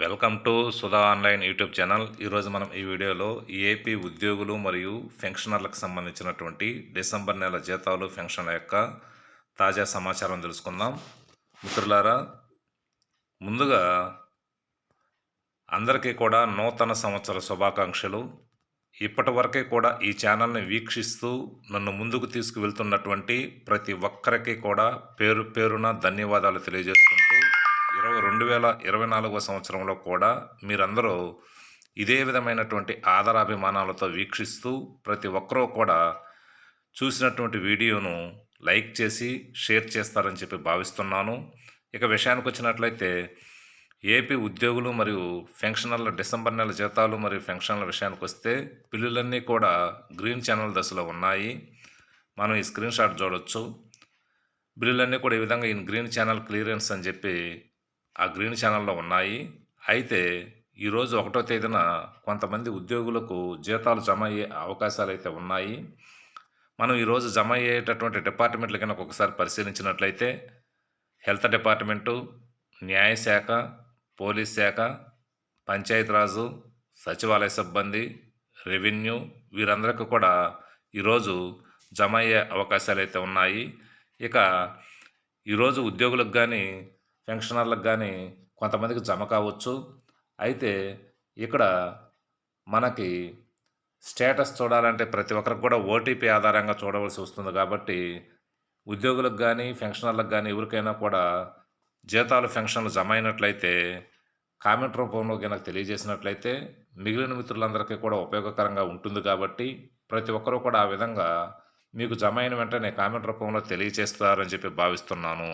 Welcome to Sudha online YouTube channel. ఈరోజు మనం ఈ వీడియోలో ఏపీ ఉద్యోగులు మరియు పెన్షనర్లకు సంబంధించినటువంటి డిసెంబర్ నెల జీతాలు పెన్షన్ల యొక్క తాజా సమాచారం తెలుసుకుందాం. మిత్రులారా ముందుగా అందరికీ కూడా నూతన సంవత్సర శుభాకాంక్షలు. ఇప్పటి వరకే కూడా ఈ ఛానల్ని వీక్షిస్తూ నన్ను ముందుకు తీసుకువెళ్తున్నటువంటి ప్రతి ఒక్కరికి కూడా పేరు పేరున ధన్యవాదాలు తెలియజేసుకుంటూ ఇరవై రెండు వేల ఇరవై నాలుగవ సంవత్సరంలో కూడా మీరందరూ ఇదే విధమైనటువంటి ఆదరాభిమానాలతో వీక్షిస్తూ ప్రతి ఒక్కరూ కూడా చూసినటువంటి వీడియోను లైక్ చేసి షేర్ చేస్తారని చెప్పి భావిస్తున్నాను. ఇక విషయానికి వచ్చినట్లయితే ఏపీ ఉద్యోగులు మరియు పెన్షనర్ల డిసెంబర్ నెల జీతాలు మరియు పెన్షన్ల విషయానికి వస్తే బిల్లులన్నీ కూడా గ్రీన్ ఛానల్ దశలో ఉన్నాయి. మనం ఈ స్క్రీన్ షాట్ చూడొచ్చు. బిల్లులన్నీ కూడా ఈ విధంగా ఈ గ్రీన్ ఛానల్ క్లియరెన్స్ అని చెప్పి ఆ గ్రీన్ ఛానల్లో ఉన్నాయి. అయితే ఈరోజు ఒకటో తేదీన కొంతమంది ఉద్యోగులకు జీతాలు జమ అయ్యే అవకాశాలు అయితే ఉన్నాయి. మనం ఈరోజు జమ అయ్యేటటువంటి డిపార్ట్మెంట్లు కనుక ఒకసారి పరిశీలించినట్లయితే హెల్త్ డిపార్ట్మెంటు న్యాయశాఖ పోలీస్ శాఖ పంచాయతీరాజు సచివాలయ సిబ్బంది రెవెన్యూ వీరందరికీ కూడా ఈరోజు జమ అయ్యే అవకాశాలు అయితే ఉన్నాయి. ఇక ఈరోజు ఉద్యోగులకు కానీ పెన్షనర్లకు కానీ కొంతమందికి జమ కావచ్చు. అయితే ఇక్కడ మనకి స్టేటస్ చూడాలంటే ప్రతి ఒక్కరికి కూడా ఓటీపీ ఆధారంగా చూడవలసి వస్తుంది కాబట్టి ఉద్యోగులకు కానీ పెన్షనర్లకు కానీ ఎవరికైనా కూడా జీతాలు పెన్షన్లు జమ అయినట్లయితే కామెంట్ రూపంలో కనుక తెలియజేసినట్లయితే మిగిలిన మిత్రులందరికీ కూడా ఉపయోగకరంగా ఉంటుంది కాబట్టి ప్రతి ఒక్కరూ కూడా ఆ విధంగా మీకు జమ అయిన వెంటనే కామెంట్ రూపంలో తెలియజేస్తారని చెప్పి భావిస్తున్నాను.